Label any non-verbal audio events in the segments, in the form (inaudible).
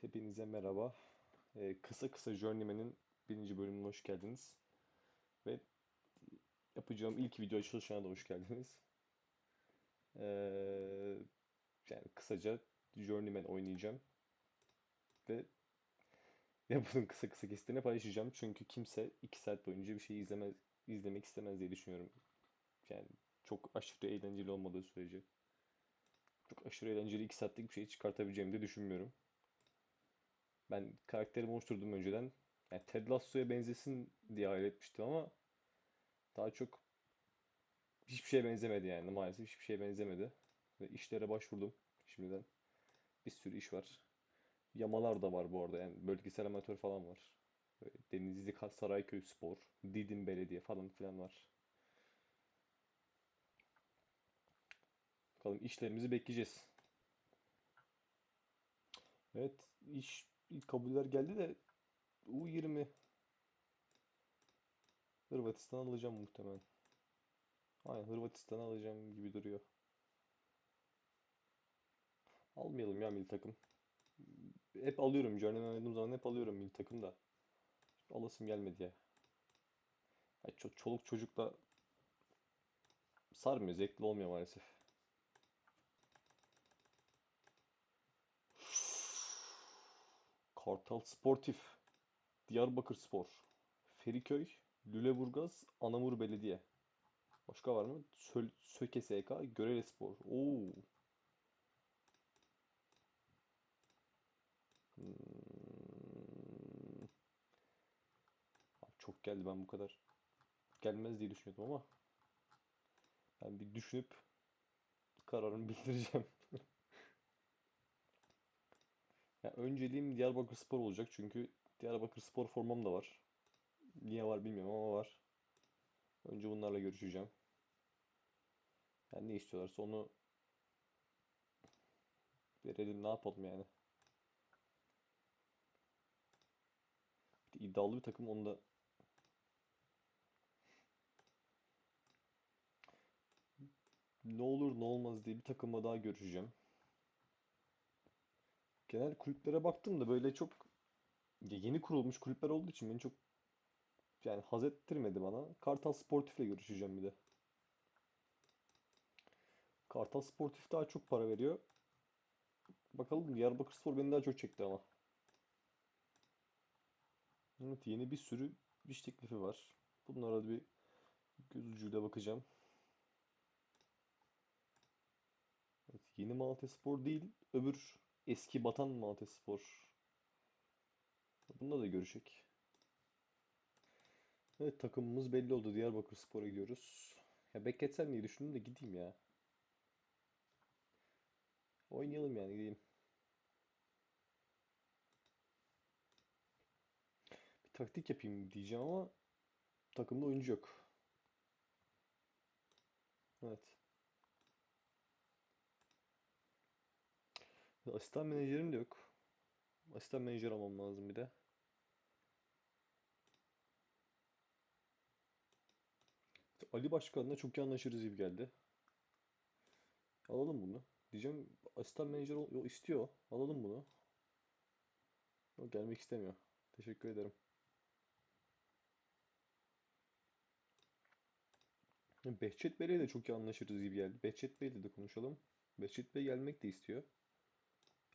Hepinize merhaba. Ee, kısa kısa Journeyman'in birinci bölümüne hoş geldiniz. Ve yapacağım ilk video açılışına da hoş geldiniz. Ee, yani kısaca Journeyman oynayacağım. Ve yapının kısa kısa kesitlerini paylaşacağım. Çünkü kimse 2 saat boyunca bir şey izlemez, izlemek istemez diye düşünüyorum. Yani çok aşırı eğlenceli olmadığı sürece. Çok aşırı eğlenceli 2 saatlik bir şey çıkartabileceğimi de düşünmüyorum. Ben karakterimi oluşturdum önceden. Yani Ted Lasso'ya benzesin diye hayal etmiştim ama daha çok hiçbir şeye benzemedi yani maalesef hiçbir şeye benzemedi. Ve işlere başvurdum şimdiden. Bir sürü iş var. Yamalar da var bu arada yani bölgesel amatör falan var. Denizli Sarayköy Spor, Didim Belediye falan filan var. Bakalım işlerimizi bekleyeceğiz. Evet iş ilk kabuller geldi de U20 Hırvatistan alacağım muhtemelen. Aynen Hırvatistan alacağım gibi duruyor. Almayalım ya milli takım. Hep alıyorum. Journeyman oynadığım zaman hep alıyorum milli takım da. Alasım gelmedi ya. Ya ço- çoluk çocukla sarmıyor. Zevkli olmuyor maalesef. Kartal Sportif. Diyarbakır Spor. Feriköy. Lüleburgaz. Anamur Belediye. Başka var mı? Sö Söke SK. Görele Spor. Oo. Hmm. Çok geldi ben bu kadar gelmez diye düşünüyordum ama ben bir düşünüp kararımı (laughs) bildireceğim. Ya önceliğim Diyarbakır Spor olacak çünkü Diyarbakır Spor formam da var. Niye var bilmiyorum ama var. Önce bunlarla görüşeceğim. Yani ne istiyorlarsa onu verelim ne yapalım yani. Bir de iddialı bir takım onu da ne olur ne olmaz diye bir takımla daha görüşeceğim. Genel kulüplere baktım da böyle çok yeni kurulmuş kulüpler olduğu için beni çok yani haz ettirmedi bana. Kartal Sportif'le görüşeceğim bir de. Kartal Sportif daha çok para veriyor. Bakalım Diyarbakırspor beni daha çok çekti ama. Evet yeni bir sürü iş teklifi var. Bunlara da bir göz ucuyla bakacağım. Evet, yeni Malatyaspor değil, öbür eski Batan Malatyaspor. Bunda da görüşecek. Evet takımımız belli oldu. Diyarbakırspor'a gidiyoruz. Ya bekletsem diye düşündüm de gideyim ya. Oynayalım yani gideyim. Bir taktik yapayım diyeceğim ama takımda oyuncu yok. Evet. Asistan menajerim de yok. Asistan menajer almam lazım bir de. Ali Başkan'la çok iyi anlaşırız gibi geldi. Alalım bunu. Diyeceğim asistan menajer ol- yo, istiyor. Alalım bunu. O gelmek istemiyor. Teşekkür ederim. Behçet Bey'le de çok iyi anlaşırız gibi geldi. Behçet Bey'le de konuşalım. Behçet Bey gelmek de istiyor.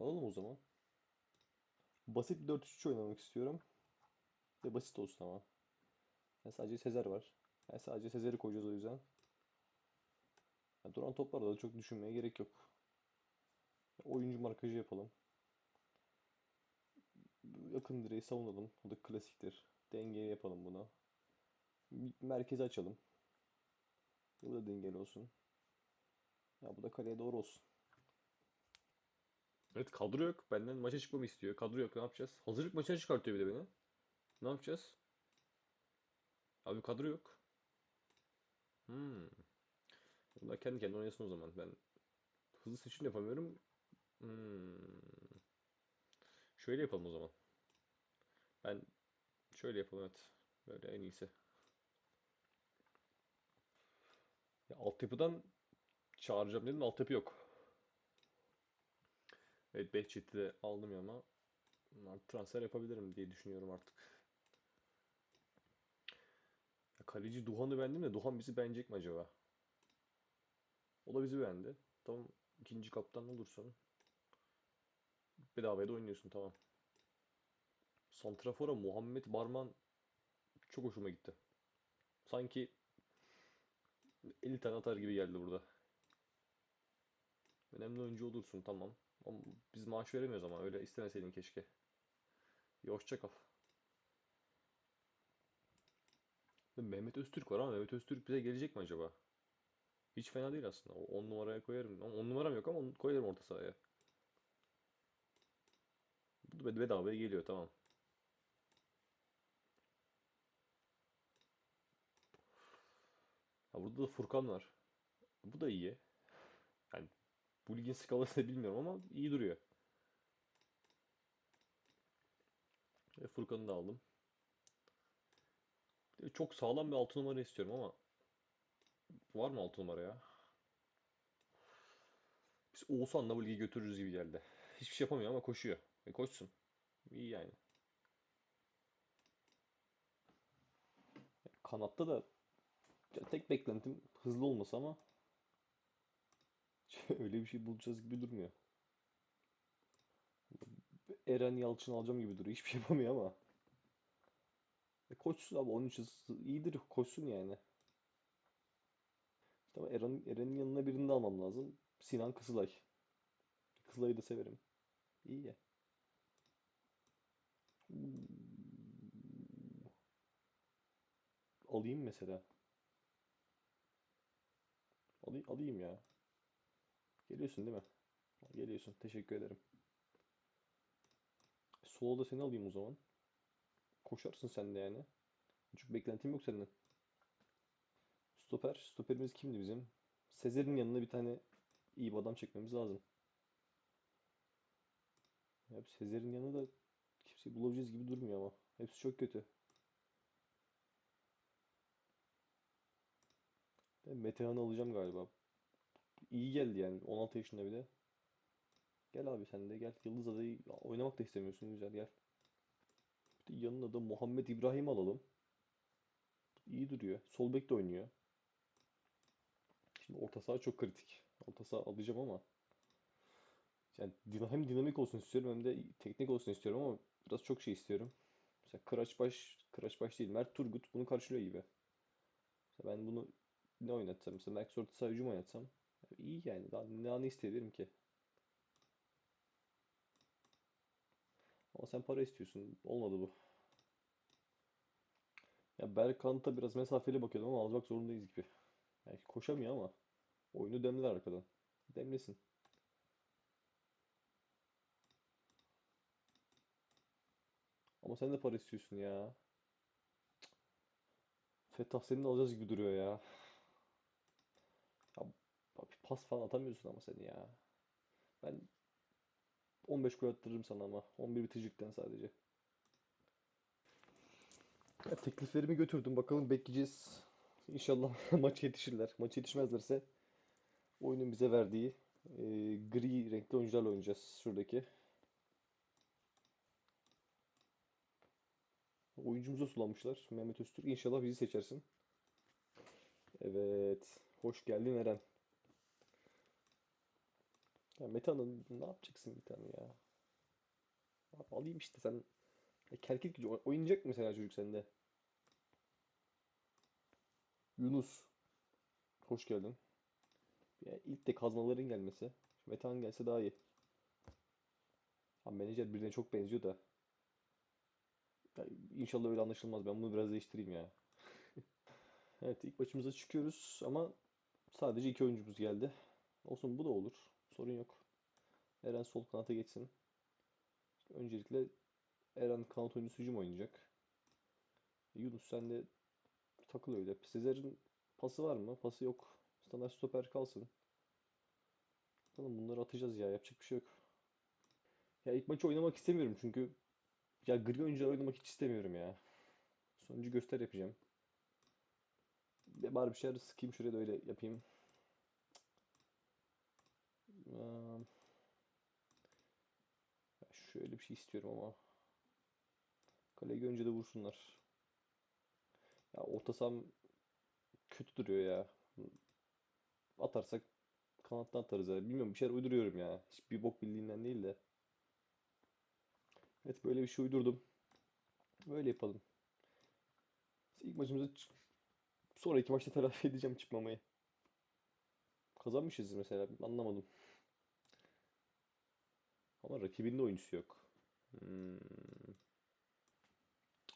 Alalım o zaman. Basit bir 4-3-3 oynamak istiyorum. Ve basit olsun ama. Yani sadece Sezer var. Yani sadece Sezer'i koyacağız o yüzden. Yani duran toplarda da çok düşünmeye gerek yok. Oyuncu markajı yapalım. Yakın direği savunalım. O da klasiktir. Dengeli yapalım bunu. Merkeze açalım. Bu da dengeli olsun. Ya bu da kaleye doğru olsun. Evet kadro yok. Benden maça çıkmamı istiyor. Kadro yok. Ne yapacağız? Hazırlık maçına çıkartıyor bir de beni. Ne yapacağız? Abi kadro yok. Hmm. Bunlar kendi kendine oynasın o zaman. Ben hızlı seçim yapamıyorum. Hmm. Şöyle yapalım o zaman. Ben şöyle yapalım evet. Böyle en iyisi. Ya altyapıdan çağıracağım dedim. Altyapı yok. Evet Behçet'i de aldım ya ama transfer yapabilirim diye düşünüyorum artık. Ya kaleci Duhan'ı beğendim de Duhan bizi beğenecek mi acaba? O da bizi beğendi. Tamam ikinci kaptan olursun. Bedavaya da oynuyorsun tamam. Santrafora Muhammed Barman çok hoşuma gitti. Sanki 50 tane atar gibi geldi burada. Önemli oyuncu olursun tamam. Biz maaş veremiyoruz ama öyle istemeseydin keşke. İyi hoşça kal. Mehmet Öztürk var ama Mehmet Öztürk bize gelecek mi acaba? Hiç fena değil aslında. 10 numaraya koyarım. 10 numaram yok ama koyarım orta sahaya. Bu da bedavaya geliyor tamam. Ha, burada da Furkan var. Bu da iyi. Yani bu ligin skalasını (laughs) bilmiyorum ama iyi duruyor. Ve Furkan'ı da aldım. Çok sağlam bir 6 numara istiyorum ama var mı 6 numara ya? Biz Oğuzhan'la bu ligi götürürüz gibi geldi. Hiçbir şey yapamıyor ama koşuyor. E koşsun. İyi yani. Kanatta da tek beklentim hızlı olması ama (laughs) öyle bir şey bulacağız gibi durmuyor. Eren Yalçın alacağım gibi duruyor. Hiçbir şey yapamıyor ama. E koşsun abi 13 hız iyidir koşsun yani. İşte ama Eren, Eren'in yanına birini de almam lazım. Sinan Kızılay. Kızılay'ı da severim. İyi ya. Alayım mesela. Alayım, alayım ya. Geliyorsun değil mi? Geliyorsun. Teşekkür ederim. Solo da seni alayım o zaman. Koşarsın sen de yani. Çünkü beklentim yok senden. Stoper. Stoperimiz kimdi bizim? Sezer'in yanına bir tane iyi bir adam çekmemiz lazım. Ya Sezer'in yanında da kimseyi bulabileceğiz gibi durmuyor ama. Hepsi çok kötü. Ben Metehan'ı alacağım galiba. İyi geldi yani. 16 yaşında bile. Gel abi sen de gel. Yıldız adayı oynamak da istemiyorsun. Güzel gel. Bir de yanına da Muhammed İbrahim alalım. İyi duruyor. Sol bek de oynuyor. Şimdi orta saha çok kritik. Orta saha alacağım ama yani hem dinamik olsun istiyorum hem de teknik olsun istiyorum ama biraz çok şey istiyorum. Mesela Kıraçbaş, Kıraçbaş değil Mert Turgut bunu karşılıyor gibi. Mesela ben bunu ne oynatsam mesela Max orta saha hücum oynatsam iyi yani daha, daha ne isteyebilirim ki? Ama sen para istiyorsun. Olmadı bu. Ya Berkant'a biraz mesafeli bakıyordum ama almak zorundayız gibi. Yani koşamıyor ama oyunu demler arkadan. Demlesin. Ama sen de para istiyorsun ya. Fettah seni de alacağız gibi duruyor ya. Pas falan atamıyorsun ama sen ya. Ben 15 gol attırırım sana ama 11 bitiricikten sadece. Ya tekliflerimi götürdüm. Bakalım bekleyeceğiz. İnşallah (laughs) maç yetişirler. Maç yetişmezlerse oyunun bize verdiği e, gri renkli oyuncularla oynayacağız şuradaki. Oyuncumuza sulanmışlar. Mehmet Öztürk. İnşallah bizi seçersin. Evet. Hoş geldin Eren. Ya Metehan'ı ne yapacaksın tane ya? Abi alayım işte sen. Ya Kerkek gücü oy- oynayacak mı mesela çocuk sende? Yunus. Hoş geldin. Ya ilk de kazmaların gelmesi. Metehan gelse daha iyi. Ha, menajer birine çok benziyor da. Ya, inşallah öyle anlaşılmaz. Ben bunu biraz değiştireyim ya. (laughs) Evet ilk maçımıza çıkıyoruz ama sadece iki oyuncumuz geldi. Olsun bu da olur. Sorun yok. Eren sol kanata geçsin. Öncelikle Eren kanat oyuncusu hücum oynayacak. Yunus sen de takıl öyle. Sezer'in pası var mı? Pası yok. Standart stoper kalsın. Bakalım bunları atacağız ya. Yapacak bir şey yok. Ya ilk maçı oynamak istemiyorum çünkü ya gri oyuncular oynamak hiç istemiyorum ya. Sonucu göster yapacağım. Bir bari bir şeyler sıkayım şuraya da öyle yapayım. Şöyle bir şey istiyorum ama. Kaleyi görünce de vursunlar. Ya orta kötü duruyor ya. Atarsak kanattan atarız ya. Bilmiyorum bir şeyler uyduruyorum ya. Hiçbir bok bildiğinden değil de. Evet böyle bir şey uydurdum. Böyle yapalım. İlk maçımızı sonraki maçta telafi (laughs) edeceğim çıkmamayı. Kazanmışız mesela. Anlamadım. Ama rakibinin de oyuncusu yok. Hmm.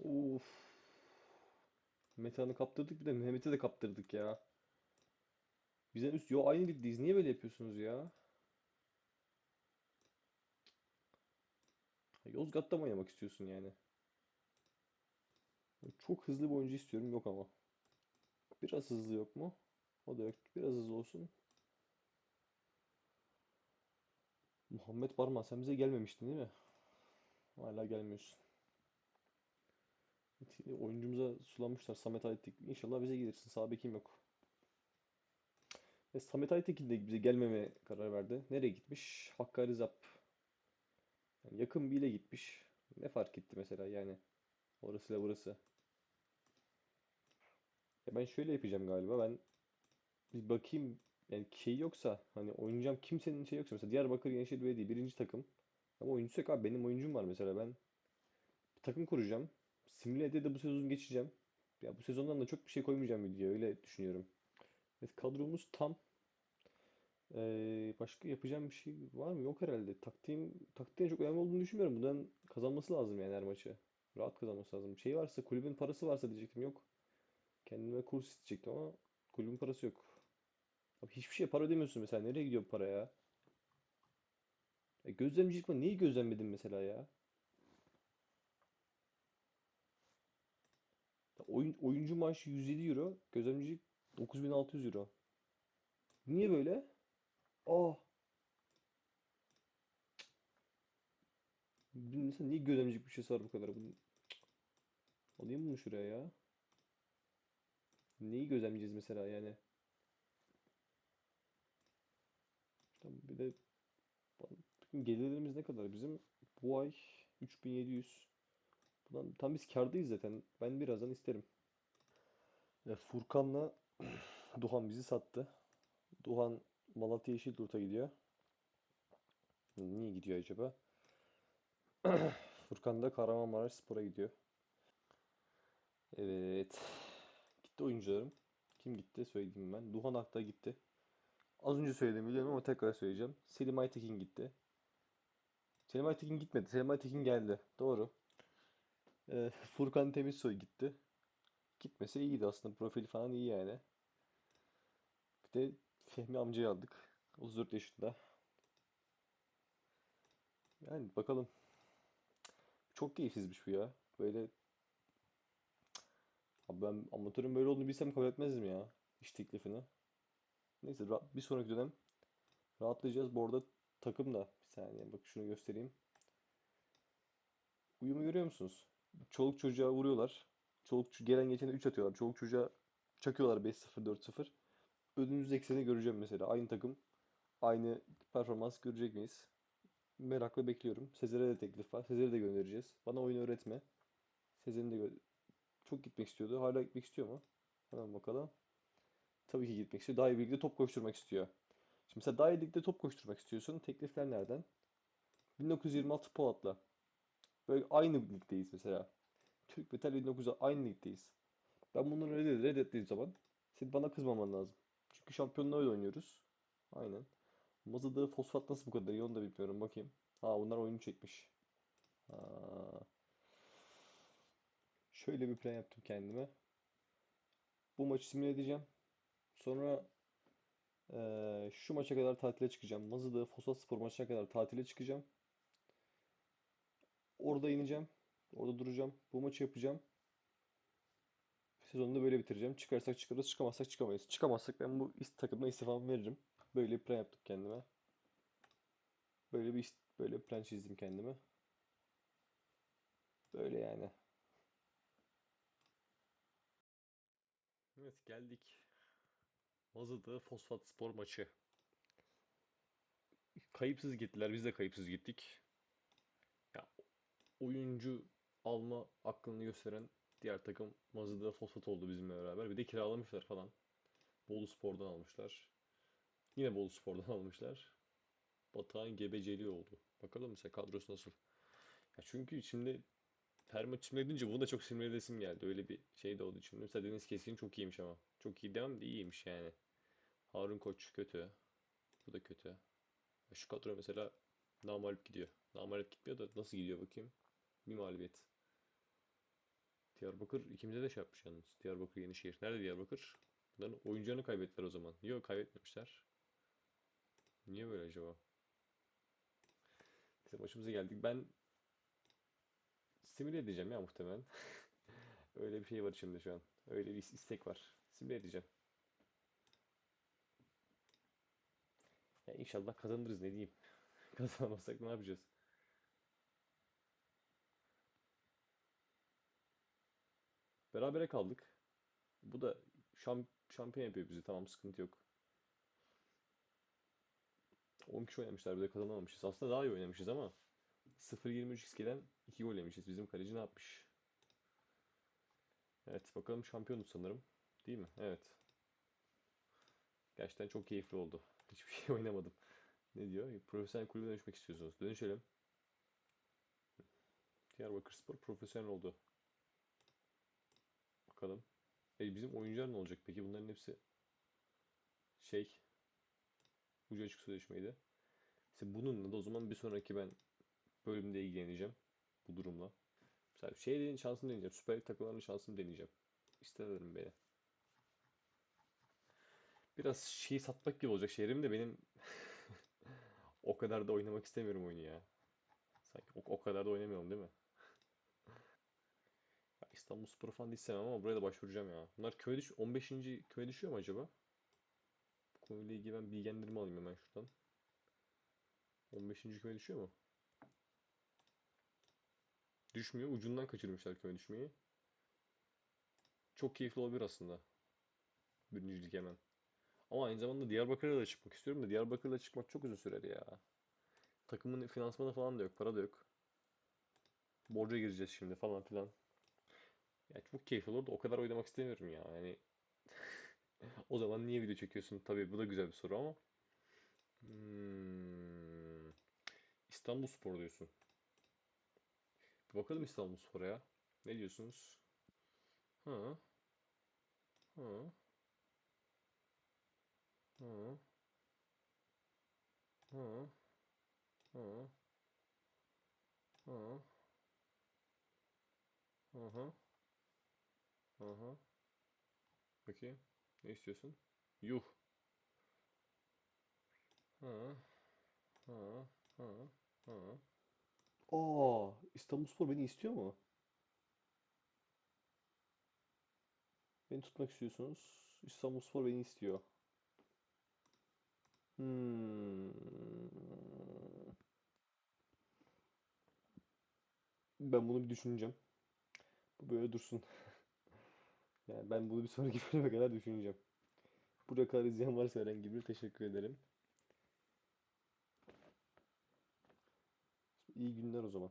Uf. Metehan'ı kaptırdık bir de Mehmet'i de kaptırdık ya. Bizden üst. Yo aynı ligdeyiz. Niye böyle yapıyorsunuz ya? Yozgat'ta mı oynamak istiyorsun yani? Çok hızlı bir oyuncu istiyorum. Yok ama. Biraz hızlı yok mu? O da yok. Biraz hızlı olsun. Muhammed Barma sen bize gelmemiştin değil mi? Hala gelmiyorsun. Oyuncumuza sulanmışlar. Samet Aytek. İnşallah bize gelirsin. Sağ bekim yok. Ve Samet Aytekin de bize gelmeme karar verdi. Nereye gitmiş? Hakkari Zap. Yani yakın bir ile gitmiş. Ne fark etti mesela yani? Orasıyla burası. Ya ben şöyle yapacağım galiba. Ben bir bakayım yani şey yoksa hani oynayacağım kimsenin şey yoksa mesela Diyarbakır Yenişehir Belediye birinci takım. Ama oyuncusu yok abi benim oyuncum var mesela ben bir takım kuracağım. Simüle'de de bu sezon geçeceğim. Ya bu sezondan da çok bir şey koymayacağım videoya öyle düşünüyorum. Evet kadromuz tam. Ee, başka yapacağım bir şey var mı? Yok herhalde. Taktiğim, taktiğin çok önemli olduğunu düşünmüyorum. Bundan kazanması lazım yani her maçı. Rahat kazanması lazım. Şey varsa, kulübün parası varsa diyecektim. Yok. Kendime kurs isteyecektim ama kulübün parası yok. Abi hiçbir şeye para ödemiyorsun mesela. Nereye gidiyor bu para ya? E gözlemcilik mi? Neyi gözlemledin mesela ya? Oyun, oyuncu maaşı 107 euro. Gözlemcilik 9600 euro. Niye böyle? Aa, mesela niye gözlemcilik bir şey var bu kadar? Bunu, alayım bunu şuraya ya. Neyi gözlemleyeceğiz mesela yani? Tamam, bir de gelirlerimiz ne kadar bizim? Bu ay 3700. Bundan, tam biz kârdayız zaten. Ben birazdan isterim. Ya Furkan'la (clears throat) Duhan bizi sattı. Duhan Malatya Yeşilyurt'a gidiyor. Niye gidiyor acaba? (clears throat) Furkan da Kahramanmaraşspor'a gidiyor. Evet. Gitti oyuncularım. Kim gitti söyleyeyim ben. Duhan Akta gitti. Az önce söyledim biliyorum ama tekrar söyleyeceğim. Selim Aytekin gitti. Selim Aytekin gitmedi. Selim Aytekin geldi. Doğru. Ee, (laughs) Furkan Temizsoy gitti. Gitmese iyiydi aslında. Profili falan iyi yani. Bir de Fehmi amcayı aldık. 34 yaşında. Yani bakalım. Çok keyifsizmiş bu ya. Böyle abi ben amatörün böyle olduğunu bilsem kabul etmezdim ya. İş teklifini. Neyse bir sonraki dönem rahatlayacağız. Bu arada takım da bir saniye bak şunu göstereyim. Uyumu görüyor musunuz? Çoluk çocuğa vuruyorlar. Çoluk ço- gelen geçene 3 atıyorlar. Çoluk çocuğa çakıyorlar 5-0 4-0. Önümüzdeki sene göreceğim mesela. Aynı takım, aynı performans görecek miyiz? Merakla bekliyorum. Sezer'e de teklif var. Sezer'i de göndereceğiz. Bana oyun öğretme. Sezer'in de çok gitmek istiyordu. Hala gitmek istiyor mu? Hemen bakalım. Tabii ki gitmek istiyor. Daha iyi bir ligde top koşturmak istiyor. Şimdi mesela daha iyi ligde top koşturmak istiyorsun. Teklifler nereden? 1926 Polat'la. Böyle aynı ligdeyiz mesela. Türk Metal 1900 aynı ligdeyiz. Ben bunları reddet, reddettiğim zaman senin bana kızmaman lazım. Çünkü şampiyonluğa öyle oynuyoruz. Aynen. Mazada fosfat nasıl bu kadar iyi onu da bilmiyorum. Bakayım. Ha bunlar oyunu çekmiş. Ha. Şöyle bir plan yaptım kendime. Bu maçı simüle edeceğim. Sonra eee, şu maça kadar tatile çıkacağım. Mazıda Fosfatspor maçına kadar tatile çıkacağım. Orada ineceğim. Orada duracağım. Bu maçı yapacağım. Sezonu da böyle bitireceğim. Çıkarsak çıkarız, çıkamazsak çıkamayız. Çıkamazsak ben bu is takımda istifamı veririm. Böyle bir plan yaptım kendime. Böyle bir böyle bir plan çizdim kendime. Böyle yani. Evet geldik. Mazıda Fosfatspor maçı. Kayıpsız gittiler. Biz de kayıpsız gittik. oyuncu alma aklını gösteren diğer takım Mazda Fosfat oldu bizimle beraber. Bir de kiralamışlar falan. Bolu Spor'dan almışlar. Yine Bolu Spor'dan (laughs) almışlar. Batuhan Gebeceli oldu. Bakalım mesela kadrosu nasıl? Ya çünkü şimdi her maç simüledince bunu da çok simüledesim geldi. Öyle bir şey de oldu içimde. Mesela Deniz Keskin çok iyiymiş ama. Çok iyi demem de iyiymiş yani. Harun Koç kötü. Bu da kötü. Şu kadro mesela namağlup gidiyor. Namağlup gitmiyor da nasıl gidiyor bakayım. Bir mağlubiyet. Diyarbakır ikimize de şey yapmış yalnız. Diyarbakır Yenişehir. Nerede Diyarbakır? Bunların oyuncularını kaybettiler o zaman. Yok kaybetmemişler. Niye böyle acaba? İşte başımıza geldik. Ben simüle edeceğim ya muhtemelen. (laughs) Öyle bir şey var içimde şu an. Öyle bir istek var. Simüle edeceğim. Ya inşallah kazanırız ne diyeyim. (laughs) Kazanamazsak ne yapacağız? Berabere kaldık. Bu da şam, şampiyon yapıyor bizi. Tamam sıkıntı yok. 10 kişi oynamışlar bir de kazanamamışız. Aslında daha iyi oynamışız ama 0-23 XG'den 2 gol yemişiz. Bizim kaleci ne yapmış? Evet bakalım şampiyonuz sanırım. Değil mi? Evet. Gerçekten çok keyifli oldu. (laughs) Hiçbir şey oynamadım. Ne diyor? Profesyonel kulübe dönüşmek istiyorsunuz. Dönüşelim. Diyarbakırspor profesyonel oldu. Bakalım. E bizim oyuncular ne olacak peki? Bunların hepsi şey ucu açık sözleşmeydi. İşte bununla da o zaman bir sonraki ben bölümde ilgileneceğim bu durumla. Mesela şey deneyeceğim, şansını deneyeceğim. Süper Lig takımlarının şansını deneyeceğim. İsterim beni. Biraz şeyi satmak gibi olacak şehrim de benim (laughs) o kadar da oynamak istemiyorum oyunu ya. Sanki o, o kadar da oynamıyorum değil mi? Ya İstanbulspor falan da ama buraya da başvuracağım ya. Bunlar köy düş 15. köye düşüyor mu acaba? Bu konuyla ilgili ben bilgilendirme alayım hemen şuradan. 15. köye düşüyor mu? Düşmüyor. Ucundan kaçırmışlar köye düşmeyi. Çok keyifli olabilir aslında. Birincilik hemen. Ama aynı zamanda Diyarbakır'a da çıkmak istiyorum da Diyarbakır'da çıkmak çok uzun sürer ya. Takımın finansmanı falan da yok, para da yok. Borca gireceğiz şimdi falan filan. Ya çok keyifli olur da o kadar oynamak istemiyorum ya. Yani (laughs) o zaman niye video çekiyorsun? Tabii bu da güzel bir soru ama. Hmm, İstanbulspor diyorsun. Bakalım İstanbul Spor'a. Ne diyorsunuz? Hı. Hı. Hı. Hı. Hı. Hı. Hı hı. Hı hı. Bakayım. Ne istiyorsun? Yuh. Hı. Hı. Hı. Hı. Aa, İstanbulspor beni istiyor mu? Beni tutmak istiyorsunuz. İstanbulspor beni istiyor. Hmm. Ben bunu bir düşüneceğim. Bu böyle dursun. (laughs) Yani ben bunu bir sonraki (laughs) bölüme kadar düşüneceğim. Buraya kadar izleyen varsa herhangi bir teşekkür ederim. İyi günler o zaman.